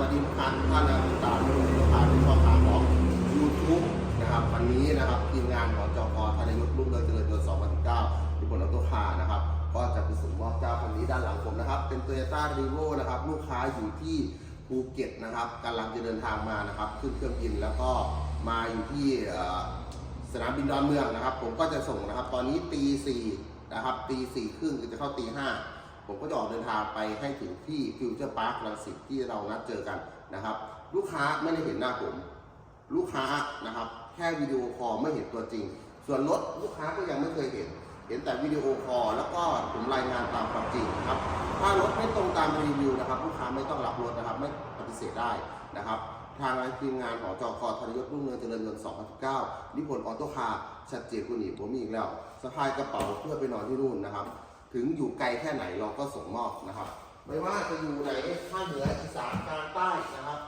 วัสดีทุกท่านท่านนะครับติดตามดูลูกค้าที่ช่องทางของ YouTube นะครับวันนี้นะครับทีมงานของจกธนยุทธ์ลูกเรือเจริญยนต์2019ที่บนรถตัวคานะครับ ก็จะไปส่งมอบเจ้าคันนี้ด้านหลังผมนะครับ เป็น Toyota r e v o นะครับลูกค้าอยู่ที่ภูเก็ตนะครับกำลังจะเดินทางมานะครับขึ้นเครื่องบินแล้วก็มาอยู่ที่สนามบินดอนเมืองนะครับ ผมก็จะส่งนะครับ ตอนนี้ตีสี่นะครับตีสี่ครึ่งจะเข้าตีห้า ผมก็จะออกเดินทางไปให้ถึงที่ฟิวเจอร์พาร์คลังสิตที่เรานัดเจอกันนะครับ ลูกค้าไม่ได้เห็นหน้าผม ลูกค้านะครับ แค่วิดีโอคอลไม่เห็นตัวจริง ส่วนรถลูกค้าก็ยังไม่เคยเห็น เห็นแต่วิดีโอคอลแล้วก็ผมรายงานตามความจริงครับ ถ้ารถไม่ตรงตามรีวิวนะครับ ลูกค้าไม่ต้องรับรถนะครับ ไม่ปฏิเสธได้นะครับทางทีมงานของจกธนยศรุ่งเรืองเจริญยนต์2019นิพนธ์ออโต้คาร์ชัดเจนกว่านี้ผมมีอีกแล้วสะพายกระเป๋าเพื่อไปนอนที่นู่นนะครับ ถึงอยู่ไกลแค่ไหนเราก็ส่งมอบนะครับ ไม่ว่าจะอยู่ไหนภาคเหนืออีสานกลางใต้นะครับ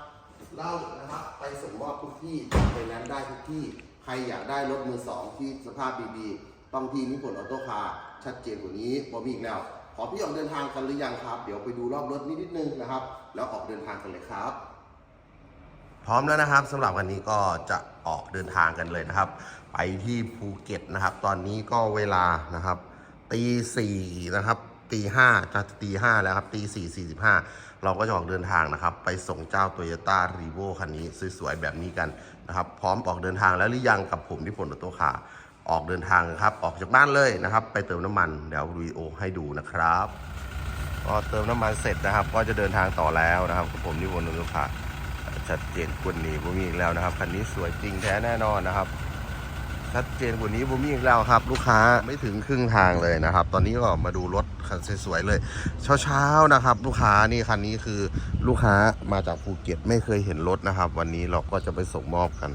เรานะครับ ไปส่งมอบทุกที่ไปนั้นได้ทุกที่ใครอยากได้รถมือสองที่สภาพดีๆต้องที่นิพนธ์ออโต้คาร์ชัดเจนกว่านี้บอมีอีกแล้ว ขอพี่ออกเดินทางกันหรือยังครับ เดี๋ยวไปดูรอบรถนิดนิดนึงนะครับ แล้วออกเดินทางกันเลยครับ พร้อมแล้วนะครับสำหรับวันนี้ก็จะออกเดินทางกันเลยนะครับ ไปที่ภูเก็ตนะครับ ตอนนี้ก็เวลานะครับ ตีสี่นะครับตีห้าจะตีห้าแล้วครับตีสี่สี่สิบห้าเราก็จะออกเดินทางนะครับ ไปส่งเจ้า Toyota r e v o คันนี้สวยๆแบบนี้กันนะครับ พร้อมออกเดินทางแล้วหรือยังกับผมที่ผลออโตคาออกเดินทางครับ ออกจากบ้านเลยนะครับ ไปเติมน้ำมันเดี๋ยววีโอให้ดูนะครับก็เติมน้ำมันเสร็จนะครับ ก็จะเดินทางต่อแล้วนะครับกับผมที่บนรถคาชัดเจนกว่านี้ผมมีอีกแล้วนะครับคันนี้สวยจริงแท้แน่นอนนะครับ ชัดเจนกว่านี้ผมมีอีกแล้วครับ ลูกค้าไม่ถึงครึ่งทางเลยนะครับ ตอนนี้ก็มาดูรถคันสวยๆเลย เช้าๆนะครับ ลูกค้านี่คันนี้คือลูกค้ามาจากภูเก็ตไม่เคยเห็นรถนะครับ วันนี้เราก็จะไปส่งมอบกัน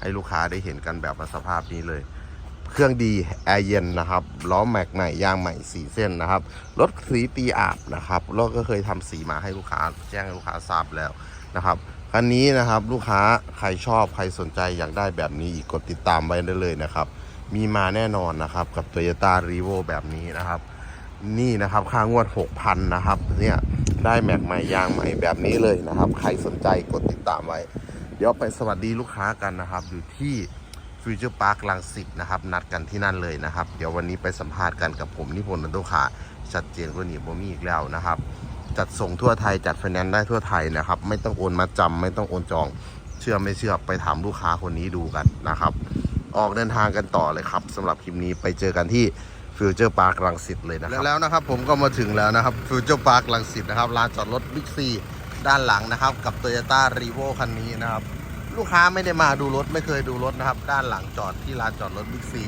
ให้ลูกค้าได้เห็นกันแบบสภาพนี้เลย เครื่องดีแอร์เย็นนะครับล้อแม็กใหม่ยางใหม่สีเส้นนะครับรถสีตีอาบนะครับเราก็เคยทำสีมาให้ลูกค้าแจ้งให้ลูกค้าทราบแล้วนะครับ คันนี้นะครับลูกค้าใครชอบใครสนใจอยากได้แบบนี้อีกกดติดตามไว้ได้เลยนะครับ มีมาแน่นอนนะครับ กับ Toyota r e v o แบบนี้นะครับ นี่นะครับค่างวด 6,000 นะครับเนี่ยได้แม็กใหม่ยางใหม่แบบนี้เลยนะครับ ใครสนใจกดติดตามไว้ เดี๋ยวไปสวัสดีลูกค้ากันนะครับ อยู่ที่ฟิวเจอร์พาร์คลังสิตนะครับ นัดกันที่นั่นเลยนะครับ เดี๋ยววันนี้ไปสัมภาษณ์กันกับผมนิพนธ์นันตุขาชัดเจนกว่านี้ผมมีอีกแล้วนะครับ จัดส่งทั่วไทยจัดไฟแนนซ์ได้ทั่วไทยนะครับ ไม่ต้องโอนมาจำไม่ต้องโอนจอง เชื่อไม่เชื่อไปถามลูกค้าคนนี้ดูกันนะครับ ออกเดินทางกันต่อเลยครับสำหรับคลิปนี้ไปเจอกันที่ฟิวเจอร์พาร์คลังสิตเลยนะครับแล้วนะครับผมก็มาถึงแล้วนะครับฟิวเจอร์พาร์คลังสิตนะครับลานจอดรถบิ๊กซีด้านหลังนะครับ กับ Toyota r e v o คันนี้นะครับ ลูกค้าไม่ได้มาดูรถไม่เคยดูรถนะครับ ด้านหลังจอดที่ลานจอดรถบิ๊กซี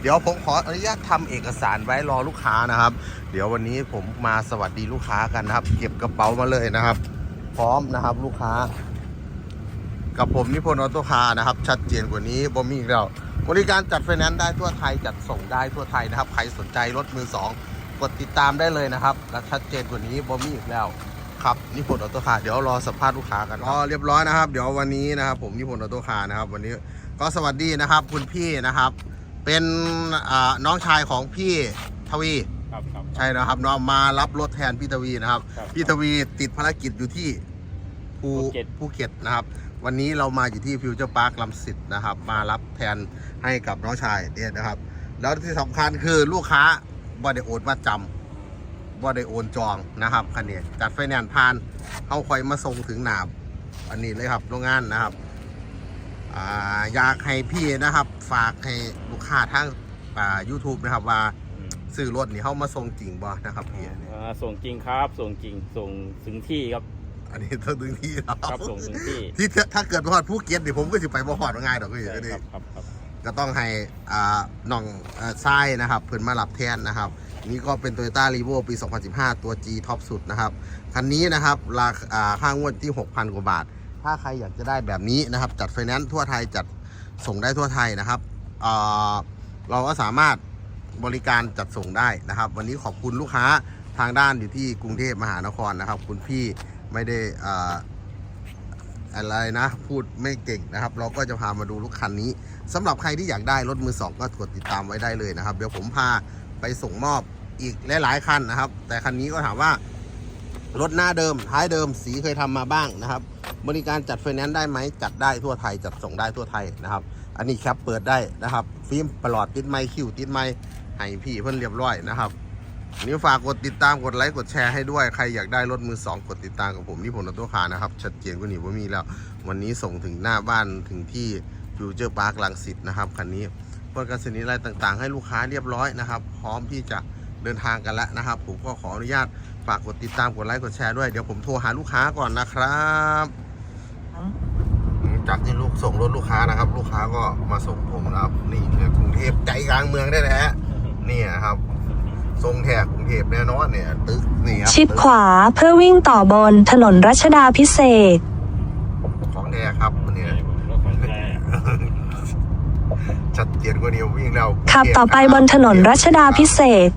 เดี๋ยวผมขออนุญาตทำเอกสารไว้รอลูกค้านะครับ เดี๋ยววันนี้ผมมาสวัสดีลูกค้ากันนะครับ เก็บกระเป๋ามาเลยนะครับ พร้อมนะครับลูกค้า กับผมนิพนธ์ออโต้คาร์นะครับ ชัดเจนกว่านี้บ่มีอีกแล้วบริการจัดไฟแนนซ์ได้ทั่วไทยจัดส่งได้ทั่วไทยนะครับ ใครสนใจรถมือสองกดติดตามได้เลยนะครับ และชัดเจนกว่านี้บ่มีอีกแล้วครับนิพนธ์ออโต้คาร์เดี๋ยวรอสัมภาษณ์ลูกค้ากันอ๋อเรียบร้อยนะครับ เดี๋ยววันนี้นะครับ ผมนิพนธ์ออโต้คาร์นะครับ วันนี้ก็สวัสดีนะครับ คุณพี่นะครับ เป็นอ่าน้องชายของพี่ทวี ครับครับ ใช่นะครับเนาะมารับรถแทนพี่ทวีนะครับ ครับพี่ทวีติดภารกิจอยู่ที่ภูภูเก็ต ภูเก็ตนะครับ วันนี้เรามาอยู่ที่ฟิวเจอร์พาร์คลัมสิตนะครับ มารับแทนให้กับน้องชายเนี่ยนะครับ แล้วที่สำคัญคือลูกค้าบ่ได้โอนมาจำบ่ได้โอนจองนะครับคันนี้จัดไฟแนนซ์ผ่านเขาคอยมาส่งถึงหนามอันนี้เลยครับโรงงานนะครับอ่า อยากให้พี่นะครับ ฝากให้ลูกค้าทางอ่า YouTube นะครับว่าอืมซื้อรถนี่เข้ามาส่งจริงบ่นะครับพี่อ่าส่งจริงครับ ส่งจริง ส่งถึงที่ครับ อันนี้ต้องดึงที่เราครับส่งถึงที่ที่ถ้าถ้าเกิดพอดผู้เก็ตดิผมก็จะไปบ่พอดว่าง่ายดอกก็อย่างใช่นี้ครับครับครับ ก็ต้องให้อ่าน้องอ่าทรายนะครับเพิ่นมารับแทนนะครับ นี่ก็เป็น Toyota r e v o ปี 2015 ตัว G ท็อปสุดนะครับ คันนี้นะครับ ราคาอ่าค่างวดที่ 6,000 กว่าบาท ถ้าใครอยากจะได้แบบนี้นะครับ จัดไฟแนนซ์ทั่วไทยจัดส่งได้ทั่วไทยนะครับอ่าเราก็สามารถบริการจัดส่งได้นะครับ วันนี้ขอบคุณลูกค้าทางด้านอยู่ที่กรุงเทพมหานครนะครับ คุณพี่ไม่ได้อะไรนะ พูดไม่เก่งนะครับ เราก็จะพามาดูรถคันนี้สำหรับใครที่อยากได้รถมือสองก็กดติดตามไว้ได้เลยนะครับ เดี๋ยวผมพาไปส่งมอบอีกหลายๆคันนะครับ แต่คันนี้ก็ถามว่ารถหน้าเดิมท้ายเดิมสีเคยทำมาบ้างนะครับ บริการจัดไฟแนนซ์ได้ไหมจัดได้ทั่วไทยจัดส่งได้ทั่วไทยนะครับ อันนี้แคปเปิดได้นะครับ ฟิล์มปลอดติดไมค์คิวติดไมค์ให้พี่เพิ่อนเรียบร้อยนะครับนนี้ฝากกดติดตามกดไลค์กดแชร์ให้ด้วยใครอยากได้รถมือสองกดติดตามกับผมที่ผมนตัวคานะครับ ชัดเจนกว่านี้ว่ามีแล้ว วันนี้ส่งถึงหน้าบ้านถึงที่ฟิวเจอร์พาร์คลังสิตนะครับคันนี้บริการสินอะไรต่างๆ ให้ลูกค้าเรียบร้อยนะครับพร้อมที่จะเดินทางกันแล้วนะครับ ผมก็ขออนุญาตฝากกดติดตามกดไลค์กดแชร์ด้วยเดี๋ยวผมโทรหาลูกค้าก่อนนะครับ จากที่ลูกส่งรถลูกค้านะครับ ลูกค้าก็มาส่งผมนะครับ นี่เนี่ยกรุงเทพใจกลางเมืองได้แท้นี่นะครับ ทรงแถกกรุงเทพแน่นอนเนี่ย ตึกนี่ครับชิดตึกขวาเพื่อวิ่งต่อบนถนนรัชดาพิเศษกของแท้ครับเนี่ยชัดเจนกว่านี้วิ่งแล้วขับต่อไปบนถนนรัชดาพิเศษก